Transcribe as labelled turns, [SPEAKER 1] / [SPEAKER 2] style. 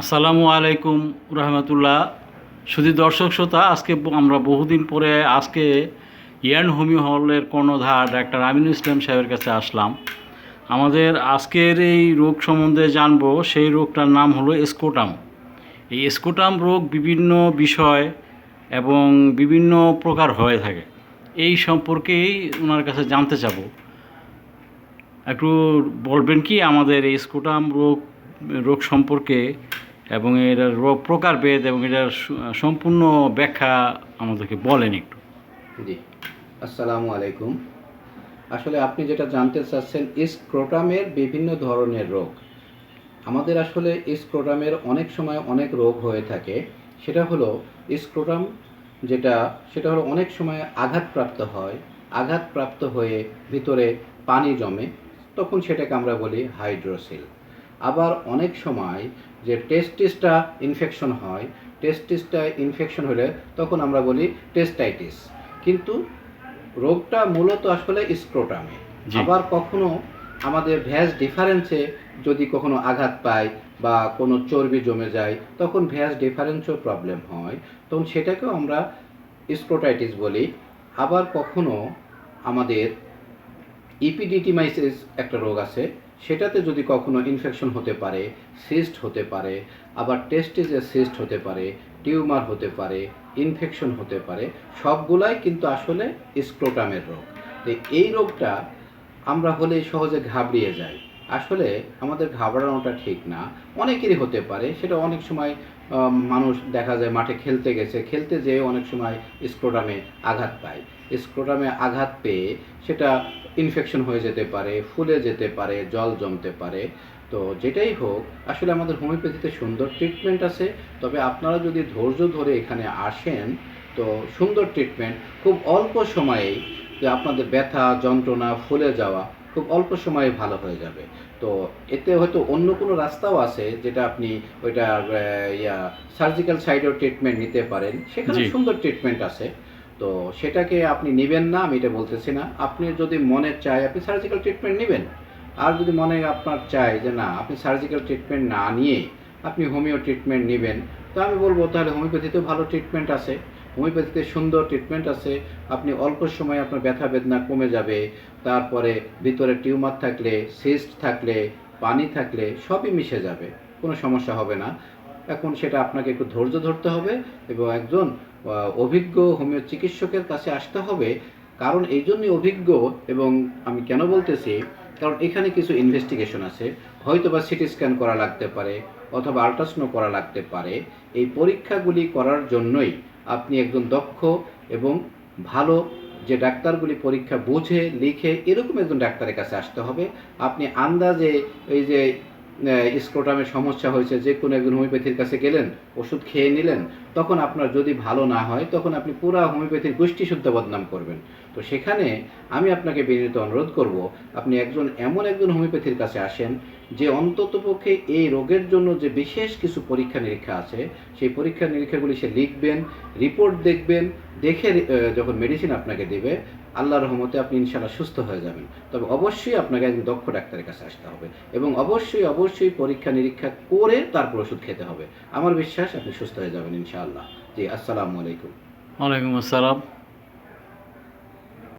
[SPEAKER 1] আসসালামু আলাইকুম রহমতুল্লাহ। শুধু দর্শক শ্রোতা, আজকে আমরা বহুদিন পরে আজকে ইয়ান হোমিও হলের কর্ণধার ডাক্তার আমিনুল ইসলাম সাহেবের কাছে আসলাম। আমাদের আজকের এই রোগ সম্বন্ধে জানব, সেই রোগটার নাম হলো স্কোটাম। এই স্কোটাম রোগ বিভিন্ন বিষয় এবং বিভিন্ন প্রকার হয়ে থাকে। এই সম্পর্কেই ওনার কাছে জানতে চাবো। একটু বলবেন কি আমাদের এই স্কোটাম রোগ রোগ সম্পর্কে এবং এটার প্রকারভেদ এবং এটার সম্পূর্ণ ব্যাখ্যা আমাদেরকে বলেন একটু।
[SPEAKER 2] জি। আসসালামু আলাইকুম। আসলে আপনি যেটা জানতে চাচ্ছেন স্ক্রোটামের বিভিন্ন ধরনের রোগ। আমাদের আসলে স্ক্রোটামের অনেক সময় অনেক রোগ হয়ে থাকে। সেটা হলো স্ক্রোটাম যেটা, সেটা হলো অনেক সময় আঘাতপ্রাপ্ত হয়। আঘাতপ্রাপ্ত হয়ে ভিতরে পানি জমে, তখন সেটাকে আমরা বলি হাইড্রোসিল। আবার অনেক সময় যে টেস্টিসটা ইনফেকশন হয় টেস্টিসটা ইনফেকশন হলে তখন আমরা বলি টেস্টাইটিস কিন্তু রোগটা মূলত আসলে স্ক্রোটামে আবার কখনো আমাদের ভ্যাস ডিফারেন্সে যদি কখনো আঘাত পায় বা কোনো চর্বি জমে যায় তখন ভ্যাস ডিফারেন্সও প্রবলেম হয়। তখন সেটাকেও আমরা স্ক্রোটাইটিস বলি। আবার কখনো আমাদের ইপিডিটিমাইসিস একটা রোগ আছে, সেটাতে যদি কখনো ইনফেকশন হতে পারে সিস্ট হতে পারে, আবার টেস্টিসের সিস্ট হতে পারে, টিউমার হতে পারে ইনফেকশন হতে পারে, সবগুলাই কিন্তু আসলে স্ক্রোটামের রোগ। তো এই রোগটা আমরা হলে সহজে ঘাবড়িয়ে যাই। আসলে আমাদের ঘাবড়ানোটা ঠিক না। অনেকেরই হতে পারে, সেটা অনেক সময় মানুষ দেখা যায় মাঠে খেলতে গেছে। খেলতে যেয়ে অনেক সময় স্ক্রোটামে আঘাত পায়। স্ক্রোটামে আঘাত পেয়ে সেটা ইনফেকশন হয়ে যেতে পারে, ফুলে যেতে পারে, জল জমতে পারে। তো যেটাই হোক, আসলে আমাদের হোমিওপ্যাথিতে সুন্দর ট্রিটমেন্ট আছে। তবে আপনারা যদি ধৈর্য ধরে এখানে আসেন, তো সুন্দর ট্রিটমেন্ট খুব অল্প সময়েই যে আপনাদের ব্যথা, যন্ত্রণা, ফুলে যাওয়া খুব অল্প সময়ে ভালো হয়ে যাবে। তো এতে হয়তো অন্য কোনো রাস্তাও আছে যেটা আপনি ওইটা ইয়া সার্জিক্যাল সাইডেও ট্রিটমেন্ট নিতে পারেন। সেখানে সুন্দর ট্রিটমেন্ট আছে। তো সেটাকে আপনি নেবেন না আমি এটা বলতেছি না। আপনি যদি মনে চায় আপনি সার্জিক্যাল ট্রিটমেন্ট নেবেন। আর যদি মনে আপনার চাই যে না আপনি সার্জিক্যাল ট্রিটমেন্ট না নিয়ে আপনি হোমিও ট্রিটমেন্ট নেবেন তো আমি বলব তাহলে হোমিওপ্যাথিতেও ভালো ট্রিটমেন্ট আছে। হোমিওপ্যাথিতে সুন্দর ট্রিটমেন্ট আছে, আপনি অল্প সময়ে আপনার ব্যথা বেদনা কমে যাবে, তারপরে ভিতরে টিউমার থাকলে সিস্ট থাকলে, পানি থাকলে সবই মিশে যাবে, কোনো সমস্যা হবে না। এখন সেটা আপনাকে একটু ধৈর্য ধরতে হবে এবং একজন অভিজ্ঞ হোমিও চিকিৎসকের কাছে আসতে হবে। কারণ এই জন্যই অভিজ্ঞ এবং আমি কেন বলতেছি, কারণ এখানে কিছু ইনভেস্টিগেশন আছে। হয়তো বা সিটি স্ক্যান করা লাগতে পারে অথবা আল্ট্রাসাউন্ড করা লাগতে পারে। এই পরীক্ষাগুলি করার জন্যই আপনি একজন দক্ষ এবং ভালো যে ডাক্তারগুলি পরীক্ষা বুঝে, লিখে এরকম একজন ডাক্তারের কাছে আসতে হবে। আপনি আন্দাজে এই যে স্ক্রোটামের সমস্যা হয়েছে, যে কোনো একজন হোমিওপ্যাথির কাছে গেলেন, ওষুধ খেয়ে নিলেন, তখন আপনার যদি ভালো না হয়, তখন আপনি পুরো হোমিওপ্যাথির গোষ্ঠী শুদ্ধ বদনাম করবেন। তো সেখানে আমি আপনাকে বিনীত অনুরোধ করব, আপনি একজন, এমন একজন হোমিওপ্যাথির কাছে আসেন, যে অন্ততপক্ষে এই রোগের জন্য যে বিশেষ কিছু পরীক্ষা নিরীক্ষা আছে, সেই পরীক্ষা নিরীক্ষাগুলি সে লিখবেন, রিপোর্ট দেখবেন, দেখে যখন মেডিসিন আপনাকে দেবে আল্লাহর রহমতে আপনি ইনশাল্লাহ সুস্থ হয়ে যাবেন। তবে অবশ্যই আপনাকে একজন দক্ষ ডাক্তারের কাছে আসতে হবে এবং অবশ্যই অবশ্যই পরীক্ষা নিরীক্ষা করে তারপর ওষুধ খেতে হবে। আমার বিশ্বাস আপনি সুস্থ হয়ে যাবেন ইনশাআল্লাহ। জি, আসসালামু আলাইকুম।
[SPEAKER 1] ওয়ালাইকুম আসসালাম।